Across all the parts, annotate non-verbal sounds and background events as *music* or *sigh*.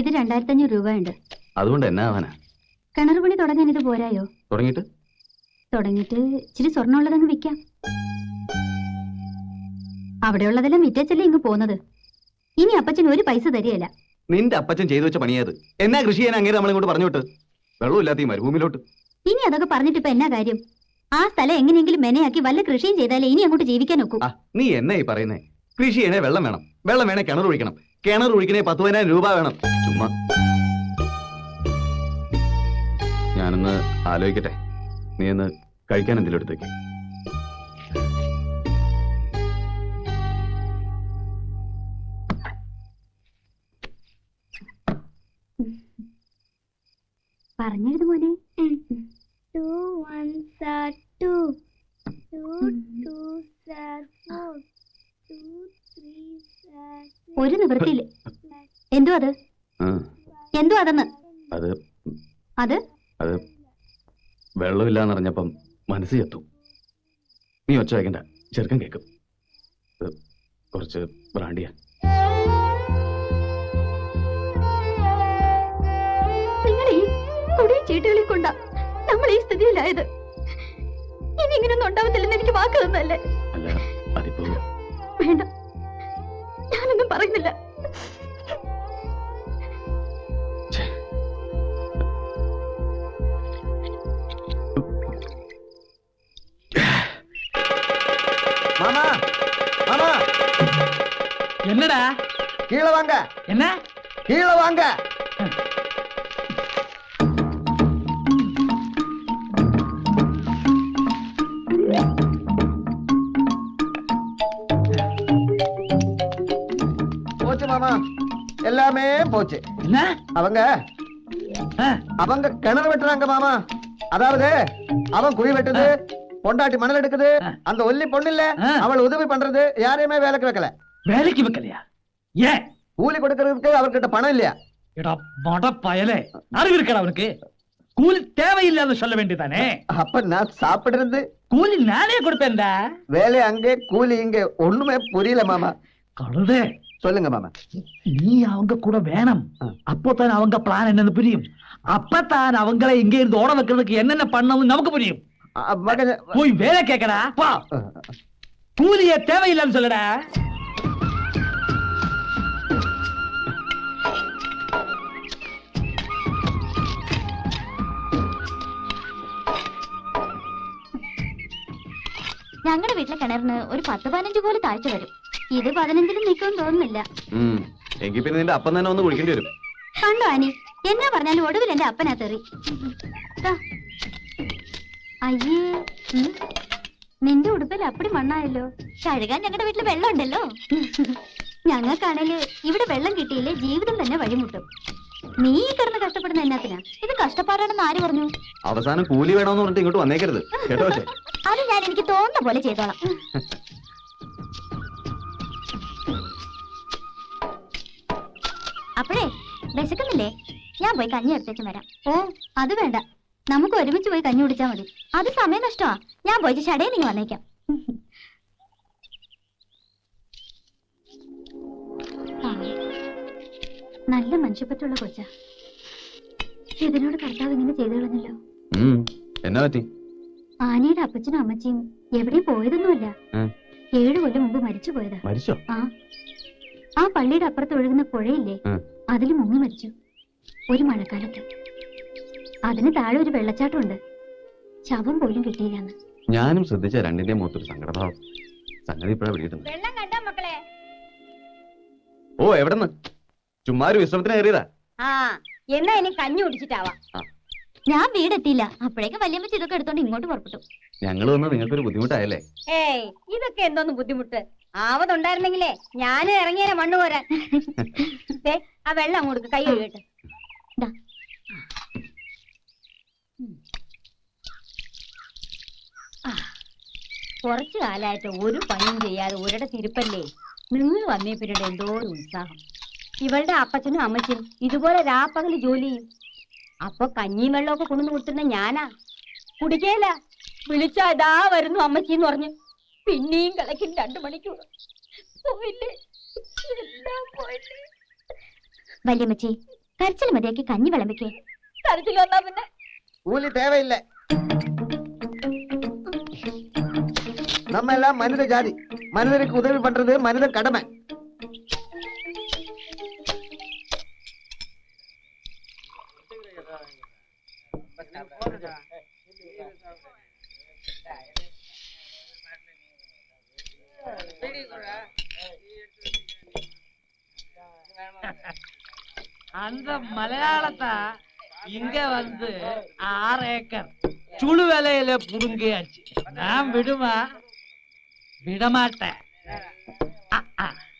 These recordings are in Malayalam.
ഇത് രണ്ടായിരത്തി അഞ്ഞൂറ് രൂപയുണ്ട്. അതുകൊണ്ട് എന്നാ ആവാനാ കിണർ പണി തുടങ്ങാൻ ഇത് പോരായോ? തുടങ്ങിയിട്ട്? തുടങ്ങിയിട്ട് ഇച്ചിരി സ്വർണമുള്ളതങ്ങ് വിൽക്കാം. അവിടെയുള്ളതെല്ലാം വിറ്റച്ചല്ലേ ഇങ്ങ് പോന്നത്. ഇനി അപ്പച്ചൻ ഒരു പൈസ തരികയില്ല. നിന്റെ അപ്പച്ചൻ ചെയ്തു വെച്ച പണിയത് എന്നാ കൃഷി ചെയ്യാൻ അങ്ങനെ നമ്മളിങ്ങോട്ട് പറഞ്ഞോട്ട് വെള്ളമില്ലാത്ത ഈ മരുഭൂമിയിലോട്ട്. ഇനി അതൊക്കെ പറഞ്ഞിട്ട് ഇപ്പൊ എന്നാ കാര്യം? ആ സ്ഥലം എങ്ങനെയെങ്കിലും മെനയാക്കി വല്ല കൃഷിയും ചെയ്താലേ ഇനി അങ്ങോട്ട് ജീവിക്കാൻ നോക്കൂ നീ എന്നാ ഈ പറയുന്നേ? കൃഷി ചെയ്യണേ വെള്ളം വേണം. വെള്ളം വേണേ കിണർ ഒഴിക്കണം. കിണർ ഒഴിക്കണേ പത്ത് പതിനായിരം രൂപ വേണം. ചുമ്മാ. ഞാനൊന്ന് ആലോചിക്കട്ടെ. നീ ഒന്ന് കഴിക്കാൻ എന്തെങ്കിലും എടുത്തേക്ക്. പറഞ്ഞിരുന്നു മോനെ. Two ones are two two two are four. Two. ഒരു നിവൃത്തിയില്ല. എന്തോ അത്? എന്തോ അതെന്ന്? അത് അത്? അത് വെള്ളമില്ലാന്നറിഞ്ഞപ്പം മനസ്സിൽ മനസ്സ് ചത്തു നീ ഒച്ച വയ്ക്കണ്ട ചെറുക്കം കേൾക്കും കുറച്ച് ബ്രാണ്ടിയാ നിങ്ങളെ കൊടിയ ചീട്ടുകളിൽ കൊണ്ട നമ്മൾ ഈ സ്ഥിതിയിലായത്. ഇനി ഇങ്ങനൊന്നും ഉണ്ടാവത്തില്ലെന്ന് എനിക്ക് വാക്ക് തന്നല്ലേ അല്ല അതിപ്പോ വേണ്ട. ഞാനൊന്നും പറയുന്നില്ല மாமா மாமா என்னடா கீழே வாங்க என்ன கீழே வாங்க போச்சு. என்ன? அவங்க. அவங்க கிணறு வெட்டுறாங்க மாமா. அதாவது அவன் குழி வெட்டுது பொண்டாட்டி மணல் எடுக்குது. அந்த ஒல்லி பொண்ணு இல்ல. அவள் உதவி பண்றது யாரையுமே வேலைக்கு வைக்கல. வேலைக்கு வைக்கலையா? ஏன்? கூலி கொடுக்கறதுக்கு அவர்கிட்ட பணம் இல்லையா? எடா மட பயலே. அறிவு இருக்கடா அவனுக்கு. கூலி தேவையில்லாத சொல்ல வேண்டியதானே? அப்ப நான் சாப்பிடுறது. கூலி நானே கொடுப்பேன்டா. வேலை அங்கே கூலி இங்க. ஒண்ணுமே புரியல மாமா. கழுதே. சொல்லுங்க மாமா நீ அவங்க கூட வேணும் அப்போதான் அவங்க பிளான் என்னன்னு புரியும் அப்பதான் அவங்களை இங்க இருந்து ஓட வைக்கிறதுக்கு என்னென்ன பண்ணணும் நமக்கு புரியும் அ- மகன் போய் வேலை கேக்கடா பா கூலிய தேவையில்லைன்னு சொல்லடா ഞങ്ങളുടെ വീട്ടിലെ കിണറിന് ഒരു പത്ത് പതിനഞ്ച് പോലെ താഴ്ച വരും ഇത് പതിനഞ്ചിലും നിൽക്കുമെന്ന് തോന്നുന്നില്ല. എങ്കിൽ എങ്കി പിന്നെ നിന്റെ അപ്പം തന്നെ ഒന്ന് കുളിക്കേണ്ടി വരും. കണ്ടോ ആനി എന്നാ പറഞ്ഞാലും ഒടുവിൽ എന്റെ അപ്പനാ തെറി അയ്യേ. നിന്റെ ഉടുപ്പിൽ അപ്പടി മണ്ണായല്ലോ. കഴുകാൻ ഞങ്ങളുടെ വീട്ടിൽ വെള്ളം ഉണ്ടല്ലോ ഞങ്ങൾക്കാണേൽ ഇവിടെ വെള്ളം കിട്ടിയില്ലേ ജീവിതം തന്നെ വഴിമുട്ടും. നീ ഈ കിടന്ന് കഷ്ടപ്പെടുന്ന എന്നാത്തിനാ? ഇത് കഷ്ടപ്പാടാണെന്ന് ആര് പറഞ്ഞു? അവസാനം കൂലി വേണമെന്ന് പറഞ്ഞിട്ട് ഇങ്ങോട്ട് വന്നേക്കരുത്. കേട്ടോ അത് ഞാൻ എനിക്ക് തോന്നുന്ന പോലെ ചെയ്തോളാം. *laughs* അപ്പോഴേ വിശക്കുന്നില്ലേ? ഞാൻ പോയി കഞ്ഞി എടുത്തേച്ചും വരാം. ഓ അത് വേണ്ട. നമുക്ക് ഒരുമിച്ച് പോയി കഞ്ഞി കുടിച്ചാൽ മതി. അത് സമയം നഷ്ടമാ. ഞാൻ പോയിട്ട് ഷടയെ നിങ്ങൾ വന്നേക്കാം. നല്ല മനുഷ്യപ്പറ്റുള്ള കൊച്ച. ഇതിനോട് കർത്താവ് ഇങ്ങനെ ചെയ്തു കളഞ്ഞല്ലോ. എന്നാ പറ്റി? ആനയുടെ അപ്പച്ചനും അമ്മച്ചിയും എവിടെയും പോയതൊന്നുമില്ല. ഏഴു കൊല്ലം മുമ്പ് മരിച്ചു പോയതാ മരിച്ചോ? ആ. ആ പള്ളിയുടെ അപ്പുറത്ത് ഒഴുകുന്ന പുഴയില്ലേ. അതിൽ മുങ്ങി മരിച്ചു. ഒരു മഴക്കാലത്ത്. അതിന് താഴെ ഒരു വെള്ളച്ചാട്ടമുണ്ട്. ശവം പോലും കിട്ടിയില്ലെന്ന്. ഞാനും ശ്രദ്ധിച്ച രണ്ടിന്റെ മുഖത്തൊരു സങ്കടഭാവം. സംഗതി ഇപ്പഴാ പിടികിട്ടുന്നത് വെള്ളം കണ്ടോ മക്കളെ? ഓ എവിടെന്ന്? ചുമ്മാ ഒരു വിശ്രമത്തിന് കയറിയതാ. ആ എന്നാ ഇനി കഞ്ഞി കുടിച്ചിട്ടാവാ. ഞാൻ വീടെത്തിയില്ല. അപ്പോഴേക്ക് വല്യമ്മച്ചി ഇതൊക്കെ എടുത്തോണ്ട് ഇങ്ങോട്ട് പുറപ്പെട്ടു. ഞങ്ങൾ വന്ന് നിങ്ങൾക്കൊരു ബുദ്ധിമുട്ടായല്ലേ? ഏയ് ഇതൊക്കെ എന്തോന്ന് ബുദ്ധിമുട്ട്? ആവതുണ്ടായിരുന്നെങ്കിലേ ഞാനും ഇറങ്ങിയേനെ മണ്ണ് പോരാൻ. ആ വെള്ളം അങ്ങോട്ട് കൈ കഴുകട്ടെ. കൊറച്ചു കാലായിട്ട് ഒരു പണിയും ചെയ്യാതെ ഒരിട തിരുപ്പല്ലേ? നിങ്ങൾ വന്നേ പിന്നീട് എന്തോ ഒരു ഉത്സാഹം. ഇവളുടെ അപ്പച്ചനും അമ്മച്ചനും ഇതുപോലെ രാപ്പകൽ ജോലി ചെയ്യും. അപ്പൊ കഞ്ഞിയും വെള്ളമൊക്കെ കൊണ്ടുവന്ന് കൊടുത്തിരുന്ന ഞാനാ. കുടിക്കേല. വിളിച്ചാ ഇതാ വരുന്നു അമ്മച്ചിന്ന് പറഞ്ഞു. പിന്നെയും കളക്കും രണ്ടു മണിക്കൂർ പോയില്ലേ എല്ലാം പോയില്ലേ വല്യമ്മച്ചി കരച്ചിൽ മതിയാക്കി കഞ്ഞി വിളമ്പിക്കേ കരച്ചിൽ വന്നാ പിന്നെ കൂലി தேவையில்லை நம்ம எல்லாம் மனித ஜாதி மனிதனுக்கு உதவி பண்றது மனித கடமை அந்த மலையாளத்தா இங்க வந்து ஆறு ஏக்கர். சுழு வேலையில புடுங்கியாச்சு. நான் விடுமா? விடமாட்டேன்.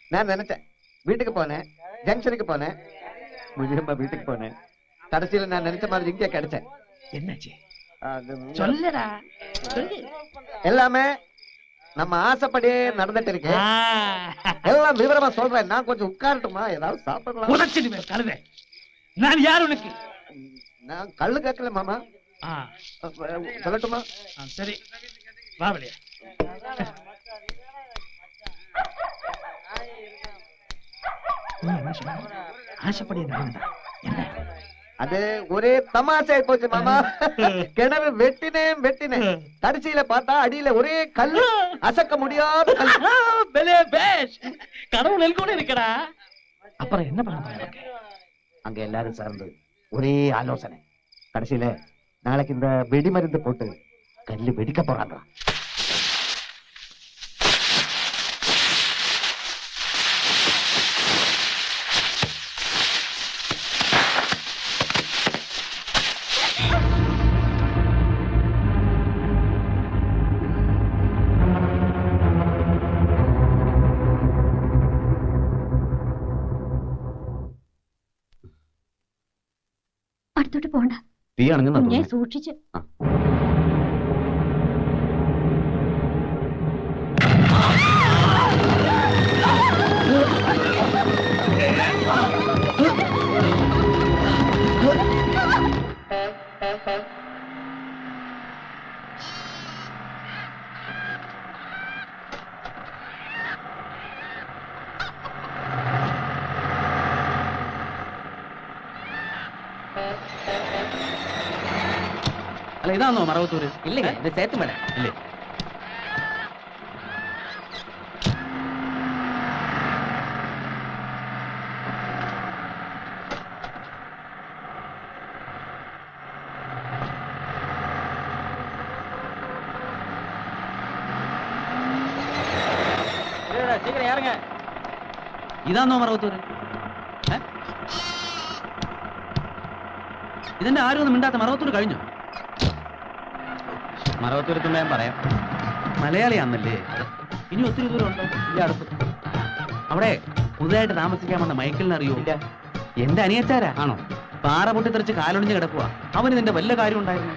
நான் நினைச்சேன். வீட்டுக்கு போனேன். ஜங்ஷனுக்கு போனேன். முனியம்மா வீட்டுக்கு போனேன். கடைசியில நான் நினைச்ச மாதிரி இங்கே கிடைச்சேன். என்னாச்சு? சொல்லுடா. சொல்லு. எல்லாமே நம்ம ஆசைப்படியே நடந்துட்டு இருக்கு ஆ. எல்லாம் விவரமா சொல்றேன். நான் கொஞ்சம் உட்காரட்டுமா? ஏதாவது சாப்பிடலாம்? உதச்சிடுவேன் கழுதை நான் யார் உனக்கு? நான் கல்லு கேட்கல மாமா. சொல்லட்டுமா? சரி. வா வெளியே. நீ என்ன சொன்ன? ஆசைப்படி நடந்தா என்ன? அது ஒரே தமாஷா போச்சு மாமா. *laughs* கிணறு வெட்டினேன் வெட்டினேன். கடைசியில பார்த்தா அடியில ஒரே கல்லு. அசக்க முடியாத கடவுள் கூட இருக்கடா. அப்புறம் என்ன பண்ண? அங்க எல்லாரும் சேர்ந்து ஒரே ஆலோசனை. கடைசியில நாளைக்கு இந்த வெடி மருந்து போட்டு கல்லு வெடிக்க போறாங்க അണങ്ങുന്ന ഞാൻ സൂക്ഷിച്ച്. അല്ല ഇതാണോ മറവത്തൂര് இல்லைங்க இது சேத்து மேல ഇല്ലേ சீக்கிரம் யாருங்க ഇതാണോ മറവത്തൂര് ഏ? ഇതെന്നെ ആരും ഒന്നും മിണ്ടാത്ത മറവത്തൂര് കഴിഞ്ഞു മറവത്തൂരത്തുമ്പോ ഞാൻ പറയാം. മലയാളിയാന്നല്ലേ? ഇനി ഒത്തിരി ദൂരം ഉണ്ടോ? ഇല്ല അടുത്ത്. അവിടെ പുതുതായിട്ട് താമസിക്കാൻ വന്ന മൈക്കിളിനെ അറിയോ? ഇല്ല. എന്റെ അനിയച്ചാരാ? ആണോ? പാറ പൊട്ടിത്തെറിച്ച് കാലൊടിഞ്ഞ് കിടക്കുക അവന് നിന്റെ വല്ല കാര്യം ഉണ്ടായിരുന്നു?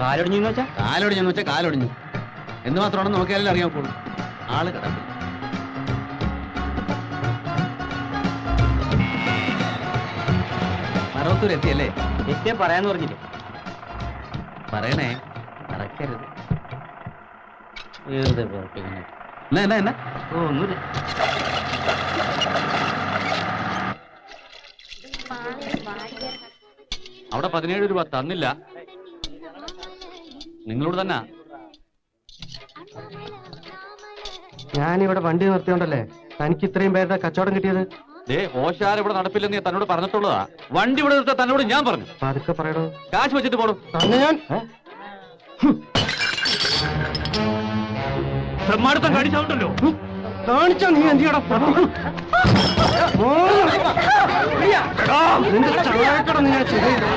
കാലൊടിഞ്ഞു വെച്ചാ? കാലൊടിഞ്ഞെന്ന് വെച്ചാൽ കാലൊടിഞ്ഞു. എന്ന് മാത്രമാണെന്ന് നോക്കിയാലും അറിയാൻ പോകും ആൾ കിടക്കും മറവത്തൂർ എത്തിയല്ലേ? എത്തിയാ പറയാന്ന് പറഞ്ഞില്ലേ? പറയണേ. മറക്കരുത് എന്നാ എന്നാ എന്നാ? ഓ ഒന്നുമില്ല. അവിടെ പതിനേഴ് രൂപ തന്നില്ല. നിങ്ങളോട് തന്നെ? ഞാനിവിടെ വണ്ടി നിർത്തിയോണ്ടല്ലേ തനിക്ക് ഇത്രയും പേരുടെ കച്ചവടം കിട്ടിയത്? ദേ ഓശാര ഇവിടെ നടപ്പില്ലെന്ന് ഞാൻ തന്നോട് പറഞ്ഞിട്ടുള്ളതാ. വണ്ടി ഇവിടെ നിർത്താൻ തന്നോട് ഞാൻ പറഞ്ഞു. പതുക്കെ പറയടോ. കാശ് വെച്ചിട്ട് പോടും തന്നെ ഞാൻ. ബ്രഹ്മാടുത്തം കടിച്ചോണ്ടല്ലോ കാണിച്ച നീ എന്തിയാടാ നിന്റെ ചായക്കട നീ ഞാൻ ചെയ്തേക്കാം.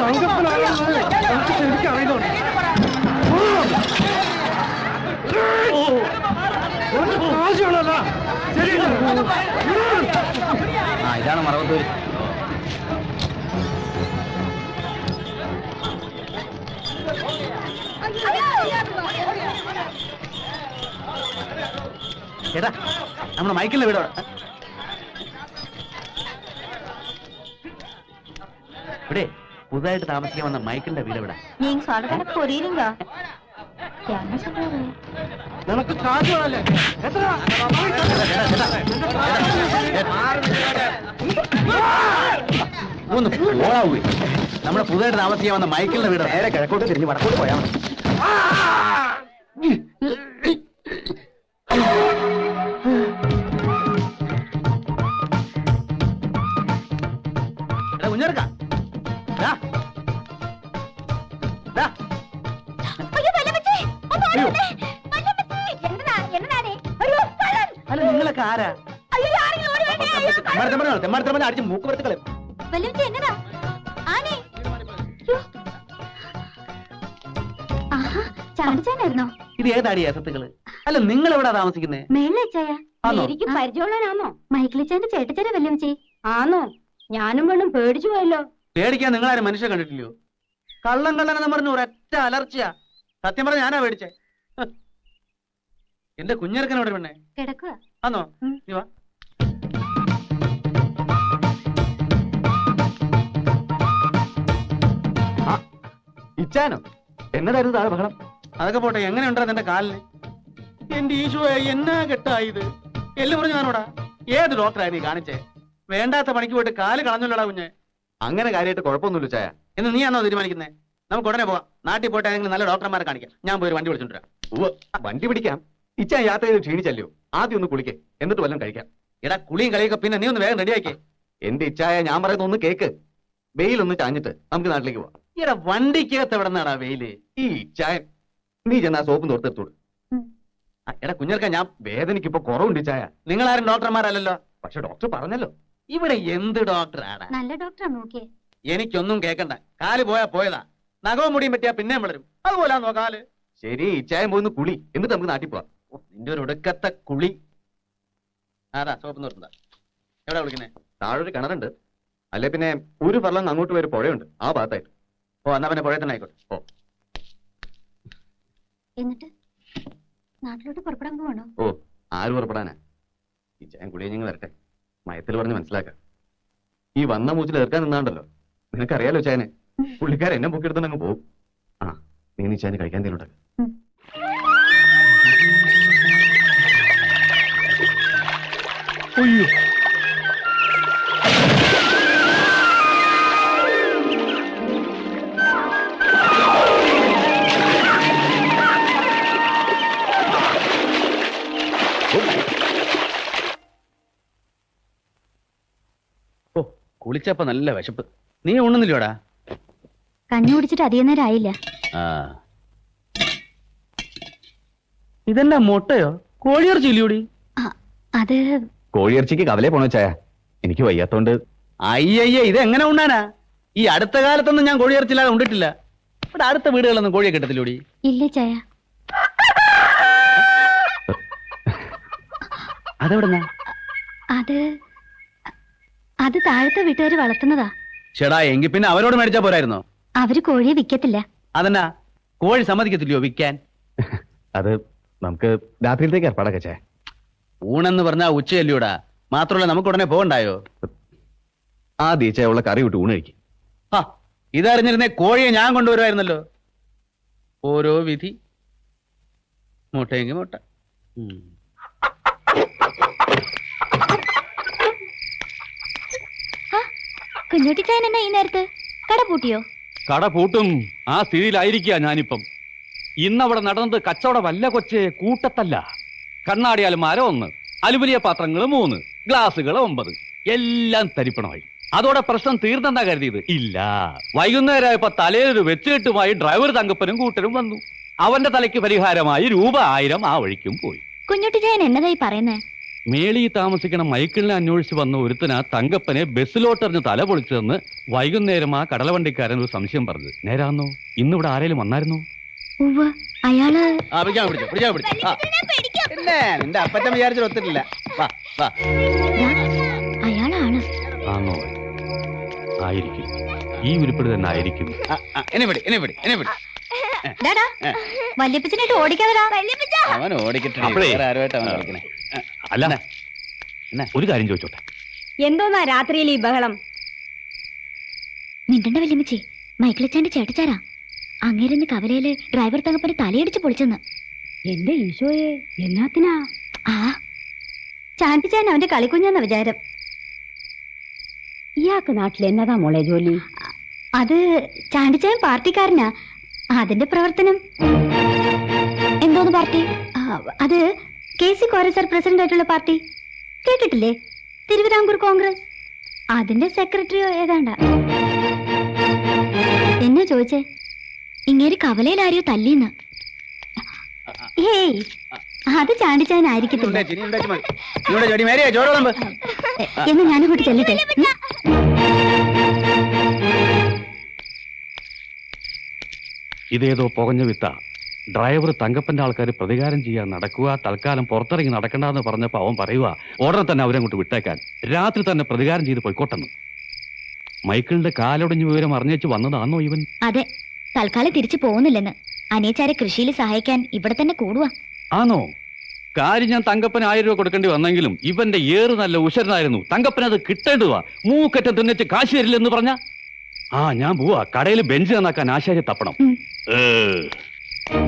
തങ്കപ്പനാണെന്ന് എനിക്ക് ശരിക്കും അറിയുന്നുണ്ട്. കാശുള്ളതാ. ശരി ഇതാണ് മറവത്തൂര്. ഏതാ നമ്മുടെ മൈക്കിലെ വീട് ഇവിടെ പുതുതായിട്ട് താമസിക്കാൻ വന്ന മൈക്കിളിന്റെ വീട് ഇവിടെ എത്ര ഒന്ന് നമ്മുടെ പുതുതായിട്ട് താമസിക്കാൻ വന്ന മൈക്കിളിന്റെ വീട് നേരെ കിഴക്കോട്ട് തിരിഞ്ഞ് വടക്കോട്ട് പോയാൽ മതി. അയ്യോ കള്ളൻ. തെമ്മാടത്തമ്മ തെമ്മാടത്തമ്മ അടിച്ച് മൂക്ക് ചാണ്ടിച്ചാനായിരുന്നോ ഇത് ഏതാടി അസത്തുകൾ? അല്ല നിങ്ങൾ എവിടാ താമസിക്കുന്നേ മേളിലച്ചായ പരിചയമുള്ളവനാണോ മൈക്കിളിച്ചാന്റെ ചേട്ടച്ചാര വല്ലപ്പച്ചി ആണോ ഞാനും വെള്ളം പേടിച്ചു പോയല്ലോ. പേടിക്കാൻ നിങ്ങൾ ആരും മനുഷ്യ കണ്ടിട്ടില്ലയോ? കള്ളം കള്ളൻ എന്ന് പറഞ്ഞു ഒരൊറ്റ അലർച്ചയാ. സത്യം പറഞ്ഞ ഞാനാ പേടിച്ചേ. എന്റെ കുഞ്ഞിറക്കനോട് പെണ്ണെ? കിടക്കുക ആന്നോ. നീ വാ. ഇച്ചാനോ? എന്നതായിരുന്നു താഴെ ബഹളം? അതൊക്കെ പോട്ടെ എങ്ങനെ എങ്ങനെയുണ്ടാ നിന്റെ കാലിന്? എന്റെ ഈശോ എന്നാ കെട്ടായത് എല്ലാം പറഞ്ഞു ഞാനോടാ ഏത് ഡോക്ടറായി നീ കാണിച്ചേ? വേണ്ടാത്ത പണിക്ക് പോയിട്ട് കാൽ കളഞ്ഞല്ലോടാ കുഞ്ഞെ. അങ്ങനെ കാര്യമായിട്ട് കുഴപ്പമൊന്നുമില്ല ചായ. എന്ന് നീയാണോ തീരുമാനിക്കുന്നത് നമുക്ക് ഉടനെ പോവാം നാട്ടിൽ പോയിട്ട് ഏതെങ്കിലും നല്ല ഡോക്ടർമാരെ കാണിക്കാം. ഞാൻ പോയി ഒരു വണ്ടി വിളിച്ചോണ്ട് വരാം. ഉവ്വ്, വണ്ടി പിടിക്കാം. ഇച്ചാൻ യാത്ര ചെയ്ത് ക്ഷീണിച്ചല്ലോ. ആദ്യം ഒന്ന് കുളിക്കേ. എന്നിട്ട് വല്ലതും കഴിക്കാം. എടാ കുളിയും കളിയൊക്കെ പിന്നെ നീ ഒന്ന് വേഗം റെഡിയാക്കേ. എന്റെ ഇച്ചായ ഞാൻ പറയുന്ന ഒന്ന് കേക്ക്. വെയിലൊന്ന് ചാഞ്ഞിട്ട് നമുക്ക് നാട്ടിലേക്ക് പോവാം. എടാ വണ്ടിക്കകത്ത് എവിടെ നിന്നാടാ വെയിൽ? ഈ ഇച്ചായ നീ ചെന്നാ സോപ്പും തോർത്തെടുത്തോളൂ എടാ കുഞ്ഞർക്ക ഞാൻ വേദനയ്ക്ക് ഇപ്പൊ കുറവുണ്ട് ഇച്ചായ. നിങ്ങളാരും ഡോക്ടർമാരല്ലല്ലോ. പക്ഷെ ഡോക്ടർ പറഞ്ഞല്ലോ. ഇവിടെ എന്ത് ഡോക്ടറാണ് നല്ല ഡോക്ടറാ നോക്കിയേ. എനിക്കൊന്നും കേക്കണ്ട. കാൽ പോയാ പോയതാ. നഖവും മുടിയും പറ്റിയാ പിന്നെയും വളരും. അതുപോലെ നോക്കാൽ ശരി ഇച്ചായം പോയി കുളി. എന്നിട്ട് നമുക്ക് നാട്ടിൽ പോവാം. നിന്റെ ഒരു ഒടുക്കത്തെ കുളി. ആരാ സോപ്പ് നിർത്തുന്ന എവിടെ വിളിക്കുന്നേ? താഴെ ഒരു കിണറുണ്ട്. അല്ലെ പിന്നെ ഒരു പറളം അങ്ങോട്ട് വരെ പുഴയുണ്ട്. ആ ഭാഗത്തായിട്ട്. ഓ എന്നാ പിന്നെ പുഴ തന്നെ ആയിക്കോട്ടെ. ഓ. എന്നിട്ട്? നാട്ടിലോട്ട് പുറപ്പെടാൻ പോവാണോ? ഓ ആര് പുറപ്പെടാനാ? ഈ കുളിയെ ഞങ്ങൾ വരട്ടെ. മയത്തിൽ പറഞ്ഞ് മനസ്സിലാക്കാം. ഈ വന്ന മൂച്ചിൽ ഏർക്കാൻ നിന്നാണ്ടല്ലോ. നിനക്കറിയാലോ ചായനെ പുള്ളിക്കാരൻ എന്നെ പൊക്കിയെടുത്തങ്ങ് പോകും ആ നീ നീ ചായന് കഴിക്കാൻ ഉണ്ടാക്ക്. അയ്യോ. കുളിച്ചപ്പോ നല്ല വിശപ്പ്. നീ ഉണ്ണുന്നില്ലോടാ? കഞ്ഞി കുടിച്ചിട്ട് അധികം നേരം ആയില്ല. ആ. ഇതെന്നാ മുട്ടയോ? കോഴിയിറച്ചി ഇല്ലൂടി? അത് കോഴിയിറച്ചിക്ക് കവലേ പോണോ ചായ? എനിക്ക് വയ്യാത്തോണ്ട്. അയ്യയ്യ ഇത് എങ്ങനെ ഉണ്ണാനാ? ഈ അടുത്ത കാലത്തൊന്നും ഞാൻ കോഴിയിറച്ചില്ലാതെ ഉണ്ടിട്ടില്ല. ഇവിടെ അടുത്ത വീടുകളൊന്നും കോഴിയെ കിട്ടത്തില്ലൂടി? ഇല്ല ചായ. അതെവിടെന്നാ? അത് അത് താഴത്തെ വീട്ടുകാർ വളർത്തുന്നതാ. ചേടാ എങ്കിൽ പിന്നെ അവരോട് മേടിച്ചാ പോരായിരുന്നോ? അവർ കോഴിയെ വിൽക്കത്തില്ല അതെന്നാ? കോഴി സമ്മതിക്കത്തില്ലയോ വിൽക്കാൻ അത് നമുക്ക് രാത്രിയിലത്തേക്ക് ഏർപ്പാടൊക്കെ ചേ ഊണെന്ന് പറഞ്ഞാ ഉച്ചയല്ലൂടാ. മാത്രമല്ല നമുക്ക് ഉടനെ പോകണ്ടായോ? ആ ചായ ഉള്ള കറി വിട്ട് ഊണ് കഴിക്കും. ആ ഇതറിഞ്ഞിരുന്നേ കോഴിയെ ഞാൻ കൊണ്ടുവരുമായിരുന്നല്ലോ ഓരോ വിധി. മുട്ടയെങ്കിൽ മുട്ട. ഉം. കുഞ്ഞുട്ടി ചായൻ എന്നാ ഈ നേരത്ത്? കട പൂട്ടിയോ? കട പൂട്ടും. ആ സ്ഥിതിയിലായിരിക്കുക ഞാനിപ്പം. ഇന്നവിടെ നടന്നത് കച്ചവടമല്ല കൊച്ചെ കൂട്ടത്തല്ല. കണ്ണാടിയാലും മരം ഒന്ന് അലുമിനിയ പാത്രങ്ങൾ മൂന്ന് ഗ്ലാസുകൾ ഒമ്പത്. എല്ലാം തരിപ്പണമായി. അതോടെ പ്രശ്നം തീർന്നെന്നാ കരുതിയത്? ഇല്ല. വൈകുന്നേരമായപ്പോ തലയിലൊരു വെച്ചുകെട്ടുമായി ഡ്രൈവർ തങ്കപ്പനും കൂട്ടരും വന്നു. അവന്റെ തലയ്ക്ക് പരിഹാരമായി രൂപ ആയിരം ആ വഴിക്കും പോയി. കുഞ്ഞുട്ടി ഞാൻ എന്നതായി പറയുന്നേ? മേളി താമസിക്കണ മൈക്കിളിനെ അന്വേഷിച്ച് വന്ന ഒരുത്തന തങ്കപ്പനെ ബസ്സിലോട്ടെറിഞ്ഞ് തല പൊളിച്ചതെന്ന് വൈകുന്നേരം ആ കടലവണ്ടിക്കാരൻ ഒരു സംശയം പറഞ്ഞു നേരാന്നോ? ഇന്നിവിടെ ആരേലും വന്നായിരുന്നോ? അയാൾ നിന്റെ അപ്പച്ചൻ ഒത്തിട്ടില്ല. അയാളാണ്. ആയിരിക്കും. ഈ ഉരുപ്പിടി തന്നെ ആയിരിക്കും. വല്യപ്പച്ചനായിട്ട് ഓടിക്കാതെടാ. അവൻ ഓടിക്കട്ടെ ആരുമായിട്ട് അവൻ കളിക്കണേ? ആ, അല്ല? ഒരു കാര്യം ചോദിച്ചോട്ടെ. എന്തോന്നാ രാത്രിയിൽ ഈ ബഹളം? മിണ്ടണ്ട വല്യമ്മച്ചി മൈക്കിളച്ചാന്റെ ചേട്ടച്ചാരാ? അങ്ങേരുന്ന് കവലയിൽ ഡ്രൈവർ തങ്ങപ്പന് തലയടിച്ച് പൊളിച്ചെന്ന്. എന്റെ ഈശോയെ എന്നാത്തിനാ? ആ. ചാണ്ടിച്ചാൻ അവന്റെ കളിക്കുഞ്ഞെന്ന വിചാരം. ഇയാൾക്ക് നാട്ടിൽ എന്നതാ മോളെ ജോലി? അത് ചാണ്ടിച്ചാൻ പാർട്ടിക്കാരനാ. അതിന്റെ പ്രവർത്തനം? എന്തോന്ന് പാർട്ടി? ആ, അത് കെ സി കോരസർ പ്രസിഡന്റ് ആയിട്ടുള്ള പാർട്ടി. കേട്ടിട്ടില്ലേ? തിരുവിതാംകൂർ കോൺഗ്രസ്. അതിന്റെ സെക്രട്ടറിയോ ഏതാണ്ട? എന്നെ ചോദിച്ചേ? ഇങ്ങേര് കവലയിലാരെയോ തല്ലിന്ന് ഏയ് അത് ചാണ്ടിച്ചാനായിരിക്കത്തില്ല എന്ന് ഞാനിങ്ങോട്ട് കൂട്ടി ചെല്ലട്ടെ? ഇതേതോ പൊകഞ്ഞ വിത്ത. ഡ്രൈവർ തങ്കപ്പന്റെ ആൾക്കാർ പ്രതികാരം ചെയ്യാൻ നടക്കുക തൽക്കാലം പുറത്തിറങ്ങി നടക്കണ്ടെന്ന് പറഞ്ഞപ്പോ അവൻ പറയുക ഉടനെ തന്നെ അവരങ്ങോട്ട് വിട്ടേക്കാൻ. രാത്രി തന്നെ പ്രതികാരം ചെയ്ത് പോയിക്കോട്ടെന്ന്. മൈക്കിളിന്റെ കാലൊടിഞ്ഞ വിവരം അറിഞ്ഞേച്ച് വന്നതാണോ ഇവൻ? അതെ തൽക്കാലം തിരിച്ചു പോകുന്നില്ലെന്ന്. അനിയച്ചാരെ കൃഷിയിൽ സഹായിക്കാൻ ഇവിടെ തന്നെ കൂടുക ആണോ കാര്യം ഞാൻ തങ്കപ്പന് ആയിരം രൂപ കൊടുക്കേണ്ടി വന്നെങ്കിലും ഇവന്റെ ഏറ് നല്ല ഉഷരനായിരുന്നു തങ്കപ്പന് അത് കിട്ടേണ്ടതാ മൂക്കറ്റ തിന്നിച്ച് കാശ് തരില്ലെന്ന് പറഞ്ഞ? ആ ഞാൻ പോവാ. കടയിൽ ബെഞ്ച് നന്നാക്കാൻ ആശാരി തപ്പണം. ഏ